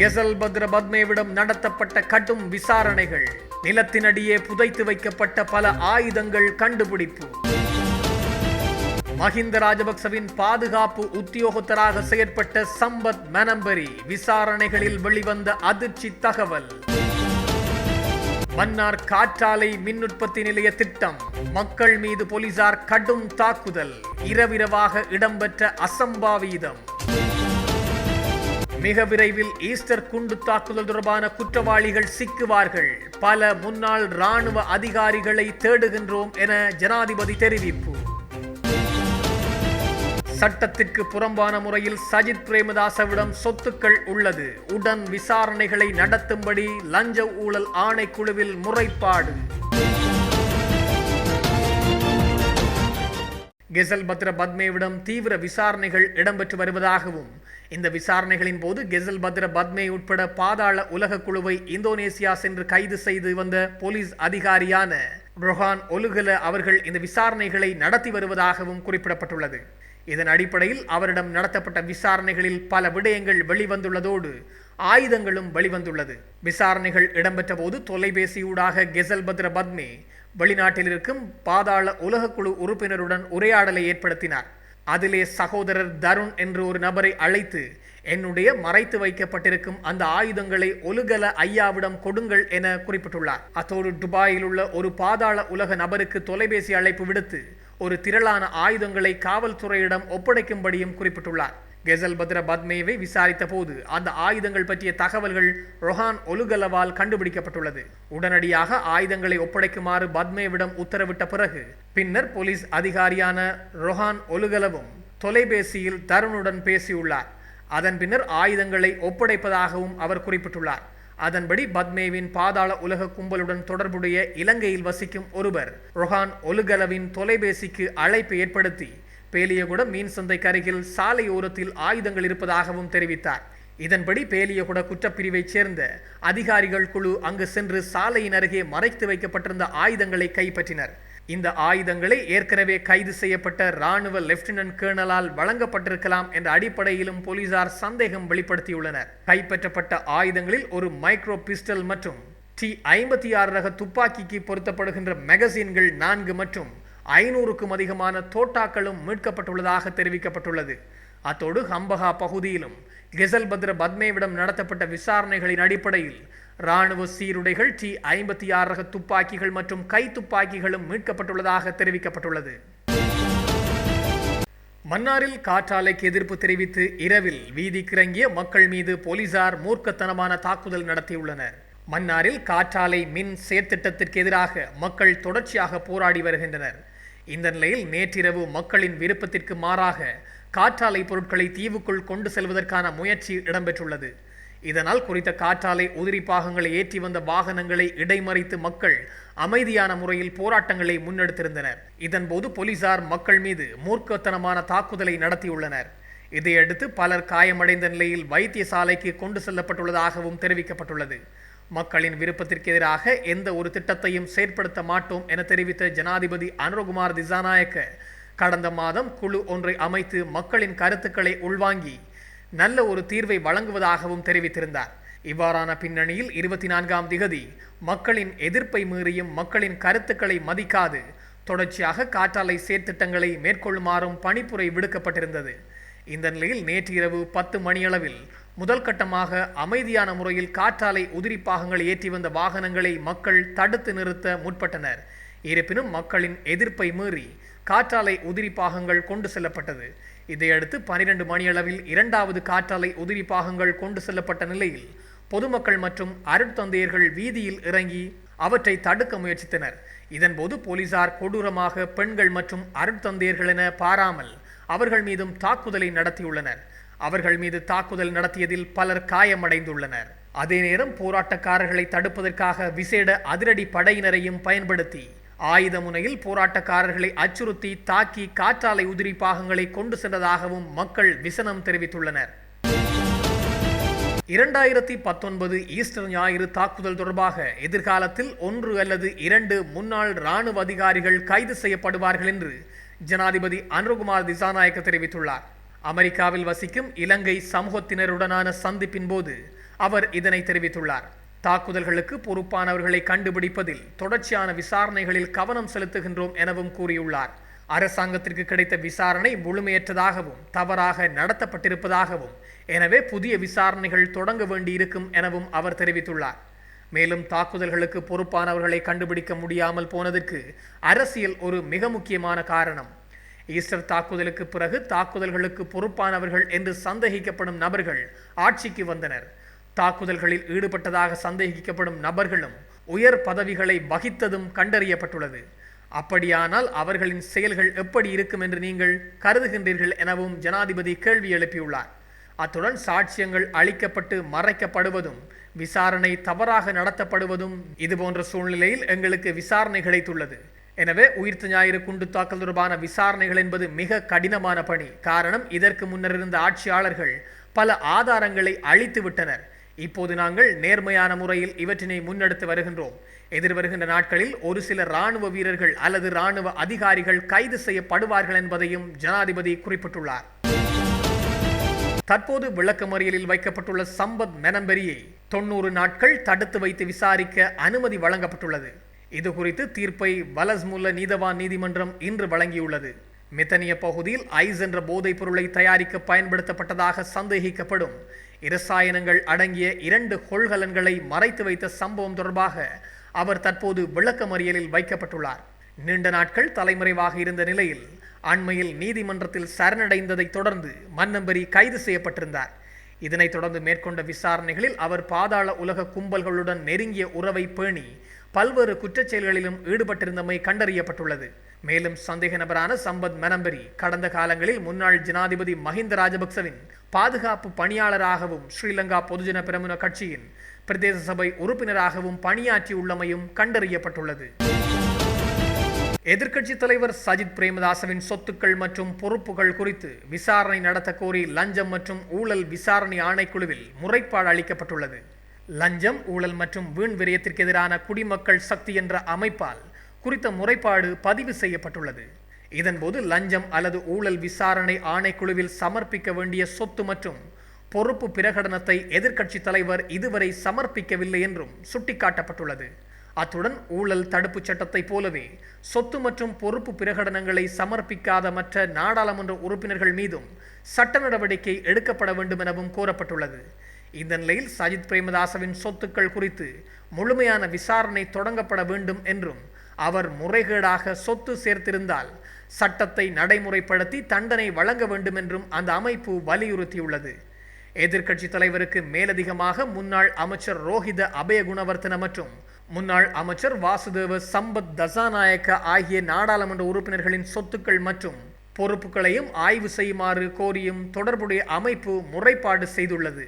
Kessel பத்ர பத்மேவிடம் நடத்தப்பட்ட கடும் விசாரணைகள். நிலத்தினடியே புதைத்து வைக்கப்பட்ட பல ஆயுதங்கள் கண்டுபிடிப்பு. மஹிந்த ராஜபக்சவின் பாதுகாப்பு உத்தியோகத்தராக செயற்பட்ட சம்பத் மனம்பரி விசாரணைகளில் வெளிவந்த அதிர்ச்சி தகவல். மன்னார் காற்றாலை மின் உற்பத்தி நிலைய திட்டம் மக்கள் மீது போலீசார் கடும் தாக்குதல் இரவிரவாக இடம்பெற்ற அசம்பாவிதம். மிக விரைவில் ஈஸ்டர் குண்டு தாக்குதல் தொடர்பான குற்றவாளிகள் சிக்குவார்கள். பல முன்னாள் ராணுவ அதிகாரிகளை தேடுகின்றோம் என ஜனாதிபதி தெரிவிப்பு. சட்டத்திற்கு புறம்பான முறையில் சஜித் பிரேமதாசவிடம் சொத்துக்கள் உள்ளது. உடன் விசாரணைகளை நடத்தும்படி லஞ்ச ஊழல் ஆணைக்குழுவில் முறைப்பாடு. கெசல் பத்ர பத்மேவிடம் தீவிர விசாரணைகள் இடம்பெற்று வருவதாகவும் இந்த விசாரணைகளின் போது கெசல் பத்ர பத்மே உட்பட பாதாள உலக குழுவை இந்தோனேசியா சென்று கைது செய்து வந்த போலீஸ் அதிகாரியான ரொஹான் ஒலுகல அவர்கள் இந்த விசாரணைகளை நடத்தி வருவதாகவும் குறிப்பிடப்பட்டுள்ளது. இதன் அடிப்படையில் அவரிடம் நடத்தப்பட்ட விசாரணைகளில் பல விடயங்கள் வெளிவந்துள்ளதோடு ஆயுதங்களும் வெளிவந்துள்ளது. விசாரணைகள் இடம்பெற்ற போது தொலைபேசியூடாக கெசல் பத்ர பத்மே வெளிநாட்டில் இருக்கும் பாதாள உலகக்குழு உறுப்பினருடன் உரையாடலை ஏற்படுத்தினார். அதிலே சகோதரர் தருண் என்று ஒரு நபரை அழைத்து என்னுடைய மறைத்து வைக்கப்பட்டிருக்கும் அந்த ஆயுதங்களை ஒலுகல ஐயாவிடம் கொடுங்கள் என குறிப்பிட்டுள்ளார். அத்தோடு துபாயில் உள்ள ஒரு பாதாள உலக நபருக்கு தொலைபேசி அழைப்பு விடுத்து ஒரு திரளான ஆயுதங்களை காவல்துறையிடம் ஒப்படைக்கும்படியும் குறிப்பிட்டுள்ளார். கெசல் பத்ர பத்மேவை விசாரித்த போது அந்த ஆயுதங்கள் பற்றிய தகவல்கள் ரொஹான் ஒலுகலவால் கண்டுபிடிக்கப்பட்டுள்ளது. உடனடியாக ஆயுதங்களை ஒப்படைக்குமாறு பத்மேவிடம் உத்தரவிட்ட பிறகு பின்னர் போலீஸ் அதிகாரியான ரொஹான் ஒலுகலவும் தொலைபேசியில் தருணுடன் பேசியுள்ளார். அதன் பின்னர் ஆயுதங்களை ஒப்படைப்பதாகவும் அவர் குறிப்பிட்டுள்ளார். அதன்படி பத்மேவின் பாதாள உலக கும்பலுடன் தொடர்புடைய இலங்கையில் வசிக்கும் ஒருவர் ரொஹான் ஒலுகலவின் தொலைபேசிக்கு அழைப்பு ஏற்படுத்தி பேலியகுட மீன் சந்தைக்கு அருகில் சாலை ஓரத்தில் ஆயுதங்கள் இருப்பதாகவும் தெரிவித்தார். இதன்படி பேலியகுட குற்றப்பிரிவைச் சேர்ந்த அதிகாரிகள் குழு அங்கு சென்று சாலையின் அருகே மறைத்து வைக்கப்பட்டிருந்த ஆயுதங்களை கைப்பற்றினர். இந்த ஆயுதங்களை ஏற்கனவே கைது செய்யப்பட்ட ராணுவ லெப்டினன்ட் கேர்னலால் வழங்கப்பட்டிருக்கலாம் என்ற அடிப்படையிலும் போலீசார் சந்தேகம் வெளிப்படுத்தியுள்ளனர். கைப்பற்றப்பட்ட ஆயுதங்களில் ஒரு மைக்ரோ பிஸ்டல் மற்றும் டி ஐம்பத்தி ஆறு ரக துப்பாக்கிக்கு பொருத்தப்படுகின்ற மெகசின்கள் நான்கு மற்றும் ஐநூறுக்கும் அதிகமான தோட்டாக்களும் மீட்கப்பட்டுள்ளதாக தெரிவிக்கப்பட்டுள்ளது. அத்தோடு ஹம்பகா பகுதியிலும் கெசல் பத்ர பத்மேவிடம் நடத்தப்பட்ட விசாரணைகளின் அடிப்படையில் இராணுவ சீருடைகள் டி ஐம்பத்தி ஆறு ரக துப்பாக்கிகள் மற்றும் கை துப்பாக்கிகளும் மீட்கப்பட்டுள்ளதாக தெரிவிக்கப்பட்டுள்ளது. மன்னாரில் காற்றாலைக்கு எதிர்ப்பு தெரிவித்து இரவில் வீதிக்கிறங்கிய மக்கள் மீது போலீசார் மூர்க்கத்தனமான தாக்குதல் நடத்தியுள்ளனர். மன்னாரில் காற்றாலை மின் செயற்திட்டத்திற்கு எதிராக மக்கள் தொடர்ச்சியாக போராடி வருகின்றனர். இந்த நிலையில் நேற்றிரவு மக்களின் விருப்பத்திற்கு மாறாக காற்றாலை பொருட்களை தீவுக்குள் கொண்டு செல்வதற்கான முயற்சி இடம்பெற்றுள்ளது. இதனால் குறித்த காற்றாலை உதிரி பாகங்களை ஏற்றி வந்த வாகனங்களை இடைமறித்து மக்கள் அமைதியான முறையில் போராட்டங்களை முன்னெடுத்திருந்தனர். இதன்போது போலீசார் மக்கள் மீது மூர்க்கத்தனமான தாக்குதலை நடத்தியுள்ளனர். இதையடுத்து பலர் காயமடைந்த நிலையில் வைத்தியசாலைக்கு கொண்டு செல்லப்பட்டுள்ளதாகவும் தெரிவிக்கப்பட்டுள்ளது. மக்களின் விருப்பத்திற்கு எதிராக எந்த ஒரு திட்டத்தையும் செயற்படுத்த மாட்டோம் என தெரிவித்த ஜனாதிபதி அனுரகுமார் திசாநாயக்க கடந்த மாதம் குழு ஒன்றை அமைத்து மக்களின் கருத்துக்களை உள்வாங்கி நல்ல ஒரு தீர்வை வழங்குவதாகவும் தெரிவித்திருந்தார். இவ்வாறான பின்னணியில் இருபத்தி நான்காம் திகதி மக்களின் எதிர்ப்பை மீறியும் மக்களின் கருத்துக்களை மதிக்காது தொடர்ச்சியாக காற்றாலை சேர்த்திட்டங்களை மேற்கொள்ளுமாறும் பணிப்புரை விடுக்கப்பட்டிருந்தது. இந்த நிலையில் நேற்று இரவு பத்து மணியளவில் முதல் கட்டமாக அமைதியான முறையில் காற்றாலை உதிரி பாகங்கள் ஏற்றி வந்த வாகனங்களை மக்கள் தடுத்து நிறுத்த முற்பட்டனர். இருப்பினும் மக்களின் எதிர்ப்பை மீறி காற்றாலை உதிரி பாகங்கள் கொண்டு செல்லப்பட்டது. இதையடுத்து பனிரெண்டு மணியளவில் இரண்டாவது காற்றாலை உதிரி பாகங்கள் கொண்டு செல்லப்பட்ட நிலையில் பொதுமக்கள் மற்றும் அருட்தந்தையர்கள் வீதியில் இறங்கி அவற்றை தடுக்க முயற்சித்தனர். இதன்போது போலீசார் கொடூரமாக பெண்கள் மற்றும் அருட்தந்தையர்கள் என பாராமல் அவர்கள் மீதும் தாக்குதலை நடத்தியுள்ளனர். அவர்கள் மீது தாக்குதல் நடத்தியதில் பலர் காயமடைந்துள்ளனர். அதே நேரம் போராட்டக்காரர்களை தடுப்பதற்காக விசேட அதிரடி படையினரையும் பயன்படுத்தி ஆயுத முனையில் போராட்டக்காரர்களை அச்சுறுத்தி தாக்கி காற்றாலை உதிரி பாகங்களை கொண்டு சென்றதாகவும் மக்கள் விசனம் தெரிவித்துள்ளனர். இரண்டாயிரத்தி பத்தொன்பது ஈஸ்டர் ஞாயிறு தாக்குதல் தொடர்பாக எதிர்காலத்தில் ஒன்று அல்லது இரண்டு முன்னாள் இராணுவ அதிகாரிகள் கைது செய்யப்படுவார்கள் என்று ஜனாதிபதி அனுகுமார் திசாநாயக்க தெரிவித்துள்ளார். அமெரிக்காவில் வசிக்கும் இலங்கை சமூகத்தினருடனான சந்திப்பின் போது அவர் இதனை தெரிவித்துள்ளார். தாக்குதல்களுக்கு பொறுப்பானவர்களை கண்டுபிடிப்பதில் தொடர்ச்சியான விசாரணைகளில் கவனம் செலுத்துகின்றோம் எனவும் கூறியுள்ளார். அரசாங்கத்திற்கு கிடைத்த விசாரணை முழுமையற்றதாகவும் தவறாக நடத்தப்பட்டிருப்பதாகவும் எனவே புதிய விசாரணைகள் தொடங்க வேண்டியிருக்கும் எனவும் அவர் தெரிவித்துள்ளார். மேலும் தாக்குதல்களுக்கு பொறுப்பானவர்களை கண்டுபிடிக்க முடியாமல் போனதற்கு அரசியல் ஒரு மிக முக்கியமான காரணம். ஈஸ்டர் தாக்குதலுக்கு பிறகு தாக்குதல்களுக்கு பொறுப்பானவர்கள் என்று சந்தேகிக்கப்படும் நபர்கள் ஆட்சிக்கு வந்தனர். தாக்குதல்களில் ஈடுபட்டதாக சந்தேகிக்கப்படும் நபர்களும் உயர் பதவிகளை வகித்ததும் கண்டறியப்பட்டுள்ளது. அப்படியானால் அவர்களின் செயல்கள் எப்படி இருக்கும் என்று நீங்கள் கருதுகின்றீர்கள் எனவும் ஜனாதிபதி கேள்வி எழுப்பியுள்ளார். அத்துடன் சாட்சியங்கள் அளிக்கப்பட்டு மறைக்கப்படுவதும் விசாரணை தவறாக நடத்தப்படுவதும் இதுபோன்ற சூழ்நிலையில் எங்களுக்கு விசாரணை கிடைத்துள்ளது. எனவே உயிர்த்த ஞாயிறு குண்டு தாக்கல் தொடர்பான விசாரணைகள் என்பது மிக கடினமான பணி. காரணம் இதற்கு முன்னர் இருந்த ஆட்சியாளர்கள் பல ஆதாரங்களை அழித்து விட்டனர். இப்போது நாங்கள் நேர்மையான முறையில் இவற்றினை முன்னெடுத்து வருகின்றோம். எதிர்வருகின்ற நாட்களில் ஒரு சில இராணுவ வீரர்கள் அல்லது இராணுவ அதிகாரிகள் கைது செய்யப்படுவார்கள் என்பதையும் ஜனாதிபதி குறிப்பிட்டுள்ளார். தற்போது விளக்கமறியலில் வைக்கப்பட்டுள்ள சம்பத் மெனம்பெரியை தொண்ணூறு நாட்கள் தடுத்து வைத்து விசாரிக்க அனுமதி வழங்கப்பட்டுள்ளது. இது குறித்து தீர்ப்பை வலஸ்முல்ல நீதவான் நீதிமன்றம் இன்று வழங்கியுள்ளது. மித்தனிய பகுதியில் ஐஸ் என்ற போதைப் பொருளை தயாரிக்க பயன்படுத்தப்பட்டதாக சந்தேகிக்கப்படும். இரசாயனங்கள் அடங்கிய இரண்டு கொள்கலன்களை மறைத்து வைத்த சம்பவம் தொடர்பாக அவர் தற்போது விளக்கமறியலில் வைக்கப்பட்டுள்ளார். நீண்ட நாட்கள் தலைமறைவாக இருந்த நிலையில் அண்மையில் நீதிமன்றத்தில் சரணடைந்ததை தொடர்ந்து மன்னம்பரி கைது செய்யப்பட்டிருந்தார். இதனைத் தொடர்ந்து மேற்கொண்ட விசாரணைகளில் அவர் பாதாள உலக கும்பல்களுடன் நெருங்கிய உறவை பேணி பல்வேறு குற்றச் செயல்களிலும் ஈடுபட்டிருந்தமை கண்டறியப்பட்டுள்ளது. மேலும் சந்தேக நபரான சம்பத் மெனம்பரி கடந்த காலங்களில் முன்னாள் ஜனாதிபதி மஹிந்த ராஜபக்சவின் பாதுகாப்பு பணியாளராகவும் ஸ்ரீலங்கா பொதுஜன பிரமுன கட்சியின் பிரதேச சபை உறுப்பினராகவும் பணியாற்றியுள்ளமையும் கண்டறியப்பட்டுள்ளது. எதிர்க்கட்சி தலைவர் சஜித் பிரேமதாசவின் சொத்துக்கள் மற்றும் பொறுப்புகள் குறித்து விசாரணை நடத்த கோரி லஞ்சம் மற்றும் ஊழல் விசாரணை ஆணைக்குழுவில் முறைப்பாடு அளிக்கப்பட்டுள்ளது. லஞ்சம் ஊழல் மற்றும் வீண் விரயத்திற்கு எதிரான குடிமக்கள் சக்தி என்ற அமைப்பால் குறித்த முறைப்பாடு பதிவு செய்யப்பட்டுள்ளது. இதன்போது லஞ்சம் அல்லது ஊழல் விசாரணை ஆணைக்குழுவில் சமர்ப்பிக்க வேண்டிய சொத்து மற்றும் பொறுப்பு பிரகடனத்தை எதிர்க்கட்சி தலைவர் இதுவரை சமர்ப்பிக்கவில்லை என்றும் சுட்டிக்காட்டப்பட்டுள்ளது. அத்துடன் ஊழல் தடுப்புச் சட்டத்தைப் போலவே சொத்து மற்றும் பொறுப்பு பிரகடனங்களை சமர்ப்பிக்காத மற்ற நாடாளுமன்ற உறுப்பினர்கள் மீதும் சட்ட நடவடிக்கை எடுக்கப்பட வேண்டும் எனவும் கோரப்பட்டுள்ளது. இந்த நிலையில் சஜித் பிரேமதாசவின் சொத்துக்கள் குறித்து முழுமையான விசாரணை தொடங்கப்பட வேண்டும் என்றும் அவர் முறைகேடாக சொத்து சேர்த்திருந்தால் சட்டத்தை நடைமுறைப்படுத்தி தண்டனை வழங்க வேண்டும் என்றும் அந்த அமைப்பு வலியுறுத்தியுள்ளது. எதிர்க்கட்சி தலைவருக்கு மேலதிகமாக முன்னாள் அமைச்சர் ரோஹித அபயகுணவர்த்தன மற்றும் முன்னாள் அமைச்சர் வாசுதேவ சம்பத் தசாநாயக்க ஆகிய நாடாளுமன்ற உறுப்பினர்களின் சொத்துக்கள் மற்றும் பொறுப்புகளையும் ஆய்வு செய்யுமாறு கோரியும் தொடர்புடைய அமைப்பு முறைப்பாடு செய்துள்ளது.